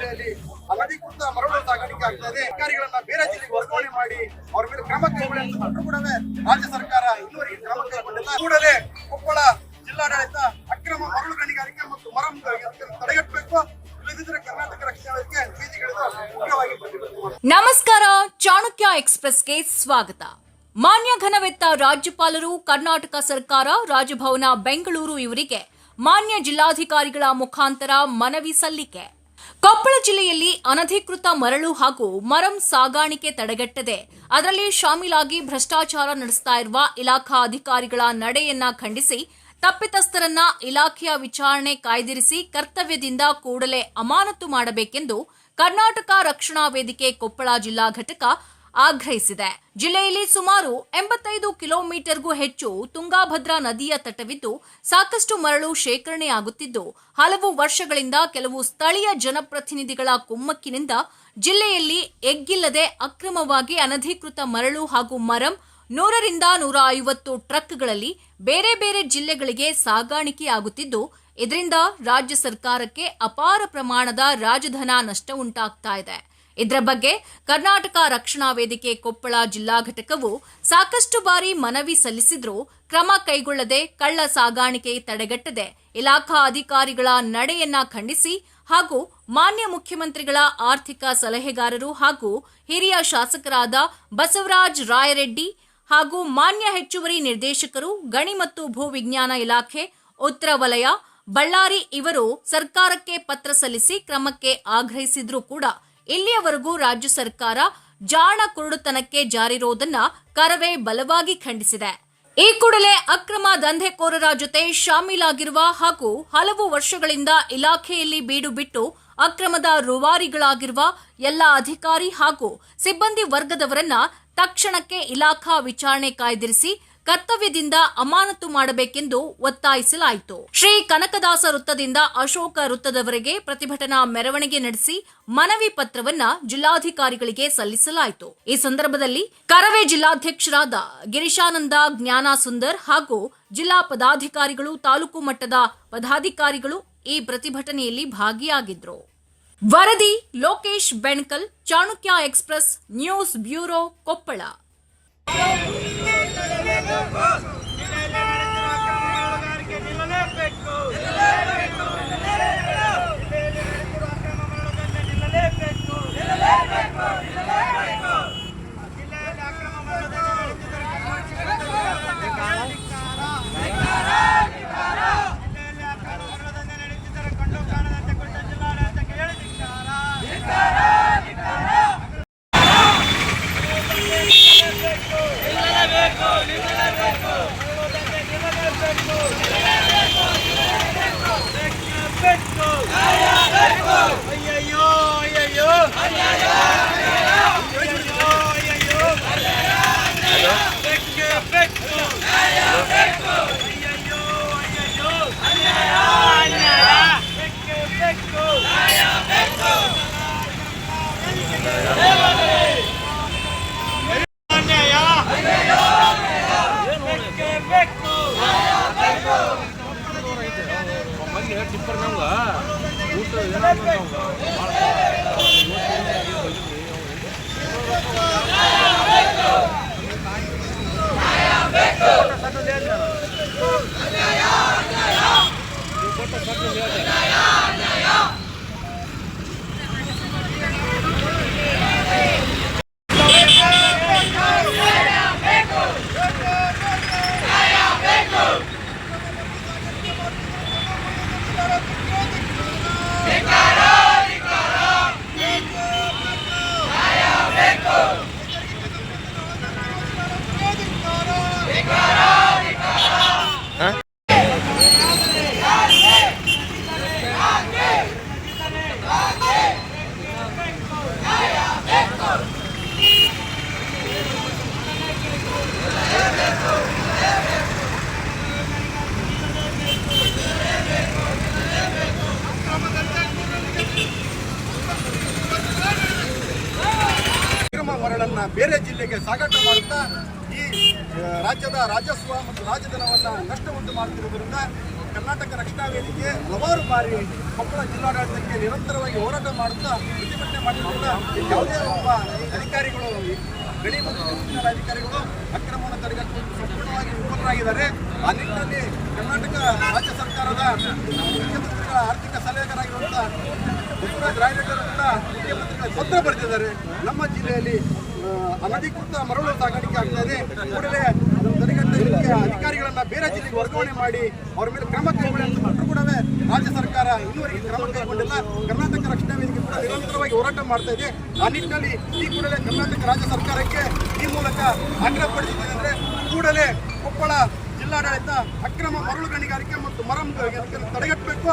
ಜಿಲ್ಲೆಯಲ್ಲಿ ಅನಧಿಕೃತ ಮರಳು ಸಾಗಾಣಿಕೆ ಆಗ್ತಾ ಇದೆ ಅಧಿಕಾರಿಗಳನ್ನ ಬೇರೆ ಜಿಲ್ಲೆಗೆ ವರ್ಗಾವಣೆ ಮಾಡಿ ಅವ್ರ ಮೇಲೆ ಕ್ರಮ ಕೈಗೊಳ್ಳಿ ಅಂತ ಕೂಡ ರಾಜ್ಯ ಸರ್ಕಾರ ಇನ್ನೂವರೆಗೆ ಕ್ರಮ ಕೈಗೊಂಡಿಲ್ಲ. ಕೂಡಲೇ ಕೊಪ್ಪಳ ಜಿಲ್ಲಾಡಳಿತ ಅಕ್ರಮ ಮರಳು ಗಣಿಗಾರಿಕೆ ಮತ್ತು ಮರ ತಡೆಗಟ್ಟಬೇಕು. ಕರ್ನಾಟಕ ರಕ್ಷಣಾ ನಮಸ್ಕಾರ, ಚಾಣಕ್ಯ ಎಕ್ಸ್ಪ್ರೆಸ್ಗೆ ಸ್ವಾಗತ. ಮಾನ್ಯ ಘನವೆತ್ತ ರಾಜ್ಯಪಾಲರು, ಕರ್ನಾಟಕ ಸರ್ಕಾರ, ರಾಜಭವನ, ಬೆಂಗಳೂರು ಇವರಿಗೆ ಮಾನ್ಯ ಜಿಲ್ಲಾಧಿಕಾರಿಗಳ ಮುಖಾಂತರ ಮನವಿ ಸಲ್ಲಿಕೆ. ಕೊಪ್ಪಳ ಜಿಲ್ಲೆಯಲ್ಲಿ ಅನಧಿಕೃತ ಮರಳು ಹಾಗೂ ಮರಂ ಸಾಗಾಣಿಕೆ ತಡೆಗಟ್ಟದೆ. ಅದರಲ್ಲಿ ಶಾಮೀಲಾಗಿ ಭ್ರಷ್ಟಾಚಾರ ನಡೆಸ್ತಾ ಇರುವ ಇಲಾಖಾ ಅಧಿಕಾರಿಗಳ ನಡೆಯನ್ನ ಖಂಡಿಸಿ, ತಪ್ಪಿತಸ್ಥರನ್ನ ಇಲಾಖೆಯ ವಿಚಾರಣೆ ಕಾಯ್ದಿರಿಸಿ ಕರ್ತವ್ಯದಿಂದ ಕೂಡಲೇ ಅಮಾನತು ಮಾಡಬೇಕೆಂದು ಕರ್ನಾಟಕ ರಕ್ಷಣಾ ವೇದಿಕೆ ಕೊಪ್ಪಳ ಜಿಲ್ಲಾ ಘಟಕ ಆಗ್ರಹಿಸಿದೆ. ಜಿಲ್ಲೆಯಲ್ಲಿ ಸುಮಾರು ಎಂಬತ್ತೈದು ಕಿಲೋಮೀಟರ್ಗೂ ಹೆಚ್ಚು ತುಂಗಾಭದ್ರಾ ನದಿಯ ತಟವಿದ್ದು ಸಾಕಷ್ಟು ಮರಳು ಶೇಖರಣೆಯಾಗುತ್ತಿದ್ದು, ಹಲವು ವರ್ಷಗಳಿಂದ ಕೆಲವು ಸ್ಥಳೀಯ ಜನಪ್ರತಿನಿಧಿಗಳ ಕುಮ್ಮಕ್ಕಿನಿಂದ ಜಿಲ್ಲೆಯಲ್ಲಿ ಎಗ್ಗಿಲ್ಲದೆ ಅಕ್ರಮವಾಗಿ ಅನಧಿಕೃತ ಮರಳು ಹಾಗೂ ಮರಂ ನೂರರಿಂದ ನೂರ ಐವತ್ತು ಟ್ರಕ್ಗಳಲ್ಲಿ ಬೇರೆ ಬೇರೆ ಜಿಲ್ಲೆಗಳಿಗೆ ಸಾಗಾಣಿಕೆಯಾಗುತ್ತಿದ್ದು, ಇದರಿಂದ ರಾಜ್ಯ ಸರ್ಕಾರಕ್ಕೆ ಅಪಾರ ಪ್ರಮಾಣದ ರಾಜಧನ ನಷ್ಟ ಉಂಟಾಗ್ತಾ ಇದೆ. ಇದರ ಬಗ್ಗೆ ಕರ್ನಾಟಕ ರಕ್ಷಣಾ ವೇದಿಕೆ ಕೊಪ್ಪಳ ಜಿಲ್ಲಾ ಘಟಕವು ಸಾಕಷ್ಟು ಬಾರಿ ಮನವಿ ಸಲ್ಲಿಸಿದ್ರೂ ಕ್ರಮ ಕೈಗೊಳ್ಳದೆ ಕಳ್ಳ ಸಾಗಾಣಿಕೆ ತಡೆಗಟ್ಟದೆ. ಇಲಾಖಾ ಅಧಿಕಾರಿಗಳ ನಡೆಯನ್ನ ಖಂಡಿಸಿ ಹಾಗೂ ಮಾನ್ಯ ಮುಖ್ಯಮಂತ್ರಿಗಳ ಆರ್ಥಿಕ ಸಲಹೆಗಾರರು ಹಾಗೂ ಹಿರಿಯ ಶಾಸಕರಾದ ಬಸವರಾಜ್ ರಾಯರೆಡ್ಡಿ ಹಾಗೂ ಮಾನ್ಯ ಹೆಚ್ಚುವರಿ ನಿರ್ದೇಶಕರು, ಗಣಿ ಮತ್ತು ಭೂ ವಿಜ್ಞಾನ ಇಲಾಖೆ, ಉತ್ತರ ವಲಯ, ಬಳ್ಳಾರಿ ಇವರು ಸರ್ಕಾರಕ್ಕೆ ಪತ್ರ ಸಲ್ಲಿಸಿ ಕ್ರಮಕ್ಕೆ ಆಗ್ರಹಿಸಿದ್ರೂ ಕೂಡ ಇಲ್ಲಿಯವರೆಗೂ ರಾಜ್ಯ ಸರ್ಕಾರ ಜಾಣ ಕುರುಡುತನಕ್ಕೆ ಜಾರಿರೋದನ್ನ ಕರವೇ ಬಲವಾಗಿ ಖಂಡಿಸಿದೆ. ಈ ಕೂಡಲೇ ಅಕ್ರಮ ದಂಧೆಕೋರರ ಜೊತೆ ಶಾಮೀಲಾಗಿರುವ ಹಾಗೂ ಹಲವು ವರ್ಷಗಳಿಂದ ಇಲಾಖೆಯಲ್ಲಿ ಬೀಡು ಬಿಟ್ಟು ಅಕ್ರಮದ ರುವಾರಿಗಳಾಗಿರುವ ಎಲ್ಲ ಅಧಿಕಾರಿ ಹಾಗೂ ಸಿಬ್ಬಂದಿ ವರ್ಗದವರನ್ನ ತಕ್ಷಣಕ್ಕೆ ಇಲಾಖಾ ವಿಚಾರಣೆ ಕಾಯ್ದಿರಿಸಿ ಕರ್ತವ್ಯದಿಂದ ಅಮಾನತು ಮಾಡಬೇಕೆಂದು ಒತ್ತಾಯಿಸಲಾಯಿತು. ಶ್ರೀ ಕನಕದಾಸ ವೃತ್ತದಿಂದ ಅಶೋಕ ವೃತ್ತದವರೆಗೆ ಪ್ರತಿಭಟನಾ ಮೆರವಣಿಗೆ ನಡೆಸಿ ಮನವಿ ಪತ್ರವನ್ನ ಜಿಲ್ಲಾಧಿಕಾರಿಗಳಿಗೆ ಸಲ್ಲಿಸಲಾಯಿತು. ಈ ಸಂದರ್ಭದಲ್ಲಿ ಕರವೇ ಜಿಲ್ಲಾಧ್ಯಕ್ಷರಾದ ಗಿರಿಶಾನಂದ ಜ್ಞಾನ ಸುಂದರ್ ಹಾಗೂ ಜಿಲ್ಲಾ ಪದಾಧಿಕಾರಿಗಳು, ತಾಲೂಕು ಮಟ್ಟದ ಪದಾಧಿಕಾರಿಗಳು ಈ ಪ್ರತಿಭಟನೆಯಲ್ಲಿ ಭಾಗಿಯಾಗಿದ್ರು. ವರದಿ Lokesh Benkal, Chanakya express news bureau Koppal. Dragon Boss! ಅಯ್ಯಯ್ಯೋ ಅಯ್ಯಯ್ಯೋ ಅಯ್ಯಯ್ಯೋ ಅಯ್ಯಯ್ಯೋ ಬೆಕ್ಕೆ. ಬೆಕ್ಕೆ. ಬೆಕ್ಕೆ ಟಿಪ್ಪರ್ ನಮ್ಗ ಊಟ ಏನಾಗ್ತದೆ ನಮ್ಗ ಅಕ್ರಮ ಮರಳನ್ನ ಬೇರೆ ಜಿಲ್ಲೆಗೆ ಸಾಗಾಟ ಮಾಡುತ್ತಾ ಈ ರಾಜ್ಯದ ರಾಜಸ್ವ ಮತ್ತು ರಾಜಧನವನ್ನ ನಷ್ಟ ಉಂಟು ಮಾಡುತ್ತಿರುವುದರಿಂದ ಕರ್ನಾಟಕ ರಕ್ಷಣಾ ವೇದಿಕೆ ಹಲವಾರು ಬಾರಿ ಕೊಪ್ಪಳ ಜಿಲ್ಲಾಡಳಿತಕ್ಕೆ ನಿರಂತರವಾಗಿ ಹೋರಾಟ ಮಾಡುತ್ತಾ ಪ್ರತಿಭಟನೆ ಮಾಡಿರುವುದರಿಂದ ಯಾವುದೇ ಒಬ್ಬ ಅಧಿಕಾರಿಗಳು ಗಣಿ ಮತ್ತು ಅಧಿಕಾರಿಗಳು ಅಕ್ರಮವನ್ನು ತಡೆಗಟ್ಟಲು ಸಂಪೂರ್ಣವಾಗಿ ವಿಫಲರಾಗಿದ್ದಾರೆ. ಆ ನಿಟ್ಟಿನಲ್ಲಿ ಕರ್ನಾಟಕ ರಾಜ್ಯ ಸರ್ಕಾರದ ಮುಖ್ಯಮಂತ್ರಿಗಳ ಆರ್ಥಿಕ ಸಲಹೆಗಾರಾಗಿರುವಂತಹ ಬಸವರಾಜ್ ರಾಯರೆಡ್ಡಿ ಮುಖ್ಯಮಂತ್ರಿಗಳ ಪತ್ರ ಬರೆದಿದ್ದಾರೆ. ನಮ್ಮ ಜಿಲ್ಲೆಯಲ್ಲಿ ಅನಧಿಕೃತ ಮರಳು ಸಾಗಾಣಿಕೆ ಆಗ್ತಾ ಇದೆ. ಕೂಡಲೇ ತಡೆಗಟ್ಟಲಿಕ್ಕೆ ಅಧಿಕಾರಿಗಳನ್ನ ಬೇರೆ ಜಿಲ್ಲೆಗೆ ವರ್ಗಾವಣೆ ಮಾಡಿ ಅವರ ಮೇಲೆ ಕ್ರಮ ಕೈಗೊಳ್ಳಿ ಅಂತ ಪತ್ರ ಕೂಡ ರಾಜ್ಯ ಸರ್ಕಾರ ಇನ್ನುವರೆಗೆ ಕ್ರಮ ಕೈಗೊಂಡಿಲ್ಲ. ಕರ್ನಾಟಕ ರಕ್ಷಣಾ ವೇದಿಕೆ ಕೂಡ ನಿರಂತರವಾಗಿ ಹೋರಾಟ ಮಾಡ್ತಾ ಇದೆ. ಆ ನಿಟ್ಟಿನಲ್ಲಿ ಈ ಕೂಡಲೇ ಕರ್ನಾಟಕ ರಾಜ್ಯ ಸರ್ಕಾರಕ್ಕೆ ಈ ಮೂಲಕ ಆಗ್ರಹಪಡಿಸಿದ್ದೇನೆ ಅಂದ್ರೆ ಕೂಡಲೇ ಕೊಪ್ಪಳ ಜಿಲ್ಲಾಡಳಿತ ಅಕ್ರಮ ಮರಳು ಗಣಿಗಾರಿಕೆ ಮತ್ತು ಮರಂ ತಡೆಗಟ್ಟಬೇಕು.